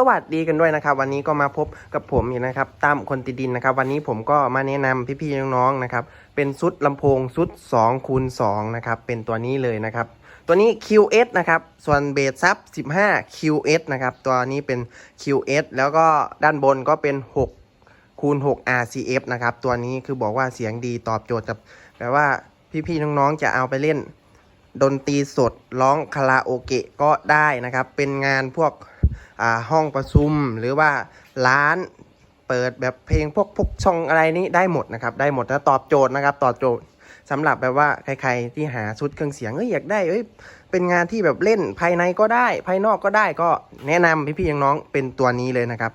สวัสดีกันด้วยนะครับ วันนี้ก็มาพบกับผมอีกนะครับตั้มคนติดดินนะครับ วันนี้ผมก็มาแนะนำพี่ๆน้องๆนะครับ เป็นชุดลำโพงชุด2คูณ2นะครับ เป็นตัวนี้เลยนะครับ ตัวนี้ QS นะครับ ส่วนเบสซับ15 QS นะครับ ตัวนี้เป็น QS แล้วก็ด้านบนก็เป็น 6 คูณ6 RCF นะครับ ตัวนี้คือบอกว่าเสียงดีตอบโจทย์กับแปลว่าพี่ๆน้องๆจะเอาไปเล่น ดนตรีสดร้องคาราโอเกะก็ได้นะครับ เป็นงานพวก ห้องประชุมหรือว่าร้านเปิดแบบเพลงพวกพวกช่องอะไรนี้ได้หมดนะครับ ได้หมดแล้วตอบโจทย์นะครับ ตอบโจทย์สำหรับแบบว่าใครๆที่หาชุดเครื่องเสียงเอ้ยอยากได้เอ้ยเป็นงานที่แบบเล่นภายในก็ได้ ภายนอกก็ได้ก็แนะนำพี่ๆน้องๆเป็นตัวนี้เลยนะครับ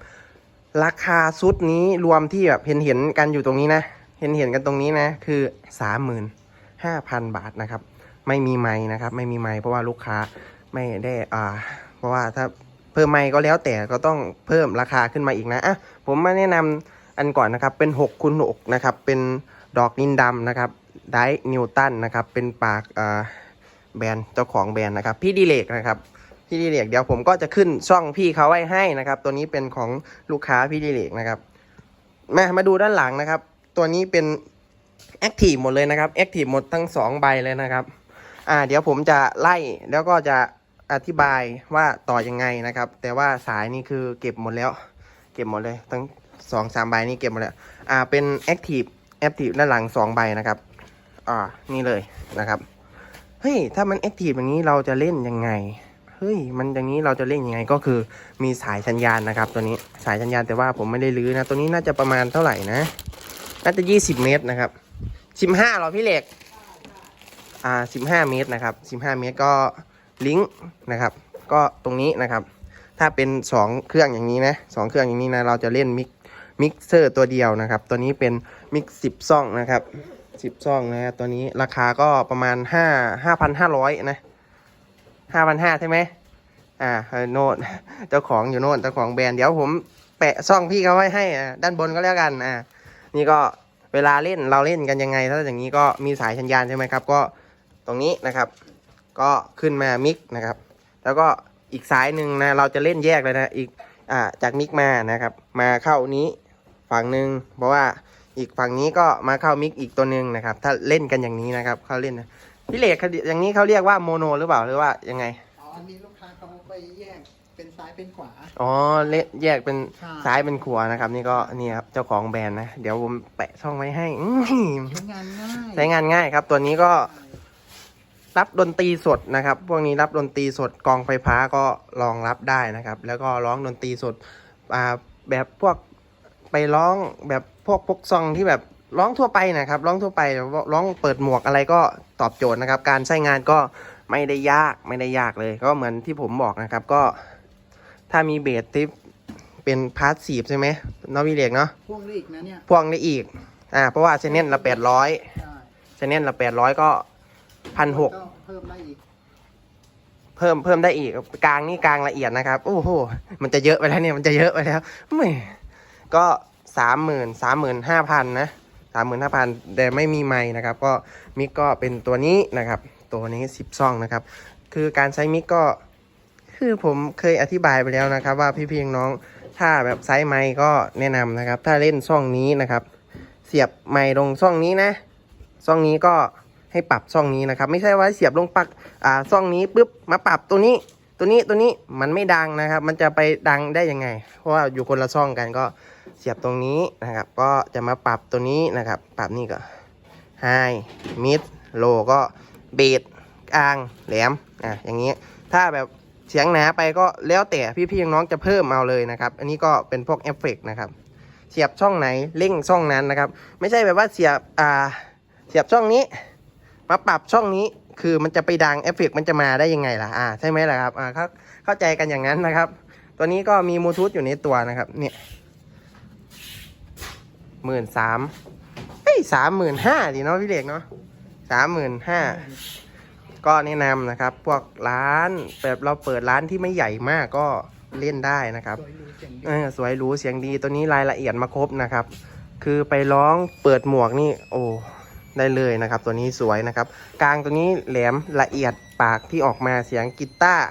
ราคาชุดนี้รวมที่แบบเห็นเห็นกันอยู่ตรงนี้นะ เห็นเห็นกันตรงนี้นะคือสามหมื่นห้าพันบาทนะครับ ไม่มีไม้นะครับ ไม่มีไม้เพราะว่าลูกค้าไม่ได้อ่า เพราะว่าถ้า เพิ่มไม้ก็แล้วแต่ก็ต้องเพิ่มราคาขึ้นมาอีกนะอะผมมาแนะนำอันก่อนนะครับเป็น6คูณ6นะครับเป็นดอกนินดำนะครับไดนิวตันนะครับเป็นปากอ่าแบรนด์เจ้าของแบรนด์นะครับพี่ดีเลกนะครับพี่ดีเลกเดี๋ยวผมก็จะขึ้นช่องพี่เขาไว้ให้นะครับ ตัวนี้เป็นของลูกค้าพี่ดีเลกนะครับมามาดูด้านหลังนะครับ ตัวนี้เป็นแอคทีฟหมดเลยนะครับแอคทีฟหมดทั้งสองใบเลยนะครับ อ่า เดี๋ยวผมจะไล่แล้วก็จะ อธิบายว่าต่อยังไงนะครับ แต่ว่าสายนี่คือเก็บหมดแล้ว เก็บหมดเลย ทั้งสองสามใบนี่เก็บหมดแล้ว อ่า เป็นแอคทีฟแอคทีฟด้านหลังสองใบนะครับ อ่า นี่เลยนะครับ เฮ้ย ถ้ามันแอคทีฟอย่างนี้เราจะเล่นยังไง เฮ้ย มันอย่างนี้เราจะเล่นยังไง ก็คือมีสายสัญญาณนะครับ ตัวนี้ สายสัญญาณแต่ว่าผมไม่ได้ลื้อนะ ตัวนี้น่าจะประมาณเท่าไหร่นะ น่าจะยี่สิบเมตรนะครับสิบห้าหรอพี่เหล็ก อ่าสิบห้าเมตรนะครับสิบห้าเมตรก็ ลิงก์นะครับ ก็ตรงนี้นะครับ ถ้าเป็นสองเครื่องอย่างนี้นะสองเครื่องอย่างนี้นะเราจะเล่นมิกมิกเซอร์ตัวเดียวนะครับ ตัวนี้เป็นมิกสิบซ่องนะครับสิบซ่องนะฮะตัวนี้ราคาก็ประมาณห้าห้าพันห้าร้อยนะห้าพันห้าใช่ไหมอ่าโน่นเจ้าของอยู่โน่นเจ้าของแบรนด์เดี๋ยวผมแปะซ่องพี่เขาไว้ให้อ่าด้านบนก็แล้วกันอ่านี่ก็เวลาเล่นเราเล่นกันยังไง ถ้าอย่างนี้ก็มีสายสัญญาณใช่ไหมครับ ก็ตรงนี้นะครับ ก็ขึ้นมามิกนะครับ แล้วก็อีกสายหนึ่งนะเราจะเล่นแยกเลยนะอีกอ่าจากมิกมานะครับ มาเข้านี้ฝั่งหนึ่งเพราะว่าอีกฝั่งนี้ก็มาเข้ามิกอีกตัวหนึ่งนะครับ ถ้าเล่นกันอย่างนี้นะครับเขาเล่นนะพี่เหล็กเขาอย่างนี้เขาเรียกว่าโมโนหรือเปล่าหรือว่ายังไงอ๋ออันนี้ลูกค้าเขาไปแยกเป็นซ้ายเป็นขวา อ๋อเล่นแยกเป็นใช่ซ้ายเป็นขวานะครับ นี่ก็นี่ครับเจ้าของแบรนด์นะ เดี๋ยวผมแปะช่องไว้ให้อื้อหือใช้งานง่ายใช้งานง่ายครับ ตัวนี้ก็ รับดนตรีสดนะครับ พวกนี้รับดนตรีสดกองไฟฟ้าก็รองรับได้นะครับ แล้วก็ร้องดนตรีสดอ่าแบบพวกไปร้องแบบพวกพวกซองที่แบบร้องทั่วไปนะครับ ร้องทั่วไปร้องเปิดหมวกอะไรก็ตอบโจทย์นะครับ การใช้งานก็ไม่ได้ยากไม่ได้ยากเลย ก็เหมือนที่ผมบอกนะครับก็ ถ้ามีเบสที่เป็นพาร์ทสีบใช่ไหมเนอวิเลกเนาะพ่วงได้อีกนะเนี่ยพ่วงได้อีกอ่าเพราะว่าเซเน่นละแปดร้อยใช่ชแนลละแปดร้อยก็ พันหกก็เพิ่มได้อีก เพิ่มเพิ่มได้อีกกลางนี่กลางละเอียดนะครับ โอ้โห มันจะเยอะไปแล้วเนี่ยมันจะเยอะไปแล้วไม่ก็สามหมื่นสามหมื่นห้าพันนะสามหมื่นห้าพันแต่ไม่มีไม้นะครับ ก็มิกก็เป็นตัวนี้นะครับ ตัวนี้สิบซ่องนะครับ คือการใช้มิกก็ คือผมเคยอธิบายไปแล้วนะครับ ว่าพี่เพียงน้องถ้าแบบไซส์ไม้ก็แนะนำนะครับ ถ้าเล่นซ่องนี้นะครับ เสียบไม้ลงซ่องนี้นะซ่องนี้ก็ ให้ปรับซ่องนี้นะครับ ไม่ใช่ว่าเสียบลงปักอ่าซ่องนี้ปุ๊บมาปรับตัวนี้ ตัวนี้ตัวนี้มันไม่ดังนะครับ มันจะไปดังได้ยังไง เพราะว่าอยู่คนละซ่องกันก็เสียบตรงนี้นะครับ ก็จะมาปรับตัวนี้นะครับ ปรับนี่ก็ไฮมิดโลก็เบสกลางแหลมอะอย่างนี้ถ้าแบบเสียงหนาไปก็แล้วแต่พี่ๆน้องๆจะเพิ่มเอาเลยนะครับ อันนี้ก็เป็นพวกเอฟเฟกต์นะครับเสียบช่องไหนเร่งช่องนั้นนะครับ ไม่ใช่แบบว่าเสียบอ่าเสียบช่องนี้ มาปรับช่องนี้คือมันจะไปดังเอฟเฟกต์มันจะมาได้ยังไงล่ะอ่าใช่ไหมล่ะครับอ่าเข้าเข้าใจกันอย่างนั้นนะครับ ตัวนี้ก็มีบลูทูธอยู่ในตัวนะครับ เนี่ยหมื่นสามเฮ้ยสามหมื่นห้าดีเนาะพี่เด็กเนาะสามหมื่นห้าก็แนะนำนะครับ พวกร้านแบบเราเปิดร้านที่ไม่ใหญ่มากก็เล่นได้นะครับสวยรู้เออสวยหรูเสียงดีตัวนี้รายละเอียดมาครบนะครับ คือไปร้องเปิดหมวกนี่ โอ้ ได้เลยนะครับ ตัวนี้สวยนะครับ กลางตัวนี้แหลมละเอียดปากที่ออกมาเสียงกีตาร์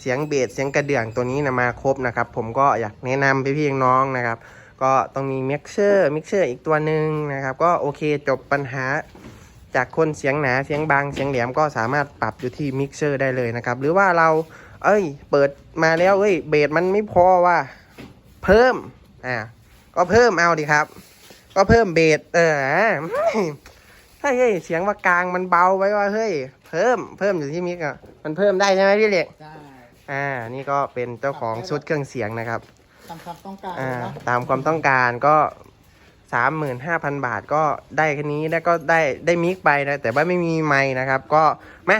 เสียงเบสเสียงกระเดื่องตัวนี้นะมาครบนะครับ ผมก็อยากแนะนำพี่ๆน้องนะครับ ก็ต้องมีมิกเซอร์มิกเซอร์อีกตัวหนึ่งนะครับ ก็โอเคจบปัญหาจากคนเสียงหนาเสียงบางเสียงแหลมก็สามารถปรับอยู่ที่มิกเซอร์ได้เลยนะครับ หรือว่าเรา เอ้ย เปิดมาแล้วเอ้ยเบสมันไม่พอว่า เพิ่มอ่าก็เพิ่มเอาดิครับ ก็เพิ่มเบสเออ อ่าเฮ้ยเฮ้ยเสียงว่ากลางมันเบาไว้ว่าเฮ้ย เพิ่มเพิ่มอยู่ที่มิกอะมันเพิ่มได้ใช่ไหมพี่เล็กได้อ่านี่ก็เป็นเจ้าของชุดเครื่องเสียงนะครับตามความต้องการอ่าเนาะตามความต้องการก็สามหมื่นห้าพันบาทก็ได้แค่นี้แล้วก็ได้ได้มิกไปนะแต่ว่าไม่มีไม้นะครับ ก็มา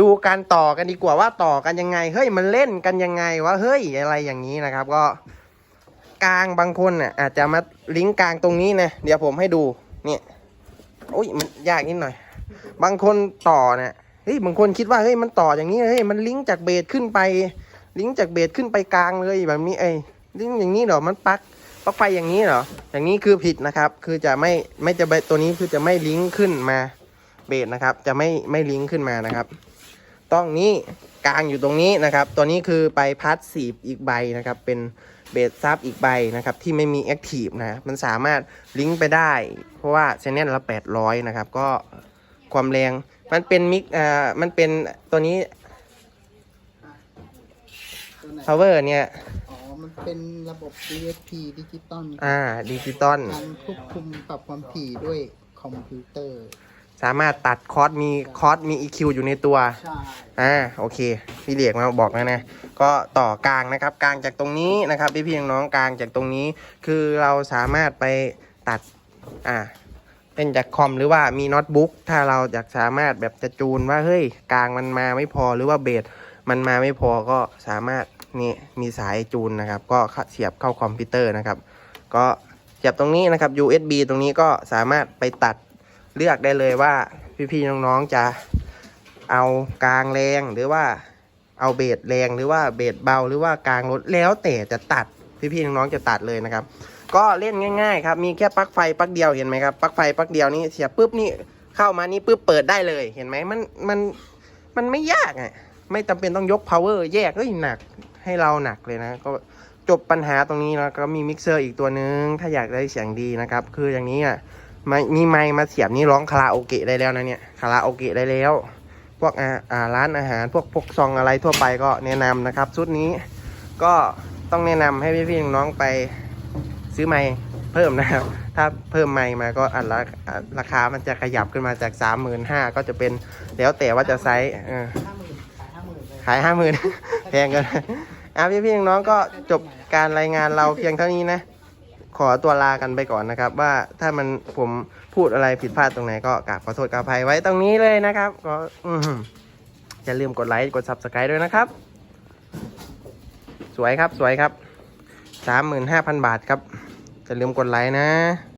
ดูการต่อกันดีกว่าว่าต่อกันยังไง เฮ้ยมันเล่นกันยังไงวะเฮ้ยอะไรอย่างนี้นะครับก็ กลางบางคนน่ะอาจจะมาลิงก์กลางตรงนี้นะเดี๋ยวผมให้ดูเนี่ย โอ้ยมันยากนิดหน่อย บางคนต่อเนี่ยเฮ้ยบางคนคิดว่าเฮ้ยมันต่ออย่างนี้เฮ้ยมันลิงก์จากเบสขึ้นไป ลิงก์จากเบสขึ้นไปกลางเลยแบบนี้เอ้ยลิงก์อย่างนี้เหรอมันปลักปลั๊กไฟอย่างนี้เหรออย่างนี้คือผิดนะครับ คือจะไม่ไม่จะตัวนี้คือจะไม่ลิงก์ขึ้นมาเบสนะครับ จะไม่ไม่ลิงก์ขึ้นมานะครับ ต้องนี้กลางอยู่ตรงนี้นะครับ ตัวนี้คือไปพัดสีอีกใบนะครับ เป็นเบสซับอีกใบนะครับ ที่ไม่มีแอคทีฟนะ มันสามารถลิงก์ไปได้ เพราะว่าเชนเนลละ 800 นะครับ ก็ความแรง มันเป็นมิกอ่ามันเป็นตัวนี้ตัวไหน power เนี่ย อ๋อ มันเป็นระบบ DSP ดิจิตอลอ่าดิจิตอล การควบคุมปรับความถี่ด้วยคอมพิวเตอร์ สามารถตัดคอร์สมีคอร์สมี EQ อยู่ในตัวใช่อ่าโอเค พี่เลียกมาบอกแล้วนะ ก็ต่อกลางนะครับ กลางจากตรงนี้นะครับ พี่พี่น้องๆกลางจากตรงนี้ คือเราสามารถไปตัดอ่าเป็นจากคอมหรือว่ามีโน้ตบุ๊กถ้าเราอยากสามารถแบบจะจูนว่าเฮ้ยกลางมันมาไม่พอหรือว่าเบสมันมาไม่พอก็สามารถนี่มีสายจูนนะครับ ก็เสียบเข้าคอมพิวเตอร์นะครับ ก็เสียบตรงนี้นะครับ USB ตรงนี้ก็สามารถไปตัด เลือกได้เลยว่าพี่ๆน้องๆจะเอากลางแรงหรือว่าเอาเบสแรงหรือว่าเบสเบาหรือว่ากลางลดแล้วแต่จะตัดพี่ๆน้องๆจะตัดเลยนะครับ ก็เล่นง่ายๆครับมีแค่ปลั๊กไฟปลั๊กเดียวเห็นไหมครับปลั๊กไฟปลั๊กเดียวนี่เสียบปุ๊บนี่เข้ามานี่ปุ๊บเปิดได้เลยเห็นไหมมันมันมันไม่ยากอะไม่จำเป็นต้องยก power แยกเอ้ยหนักให้เราหนักเลยนะ ก็จบปัญหาตรงนี้แล้วก็มีมิกเซอร์อีกตัวนึง ถ้าอยากได้เสียงดีนะครับ คืออย่างนี้อะ ไม่มีไมค์มาเสียบนี่ร้องคาราโอเกะได้แล้วนะเนี่ยคาราโอเกะได้แล้ว พวกอ่าร้านอาหารพวกพวกซองอะไรทั่วไปก็แนะนำนะครับชุดนี้ก็ต้องแนะนำให้พี่ๆน้องๆไปซื้อไม้เพิ่มนะครับ ถ้าเพิ่มไม้มาก็อันละราคามันจะขยับขึ้นมาจาก3 5 0 0 0ก็จะเป็นแล้วแต่ว่าจะไซส์ขายห้าหมื่นแพงเกินอะพี่ๆน้องๆก็จบการรายงานเราเพียงเท่านี้นะ ขอตัวลากันไปก่อนนะครับ ว่าถ้ามันผมพูดอะไรผิดพลาดตรงไหนก็กราบขอโทษกราบภัยไว้ตรงนี้เลยนะครับ ก็อย่าลืมกดไลค์กด subscribe ด้วยนะครับ สวยครับสวยครับสามหมื่นห้าพันบาทครับอย่าลืมกดไลค์นะ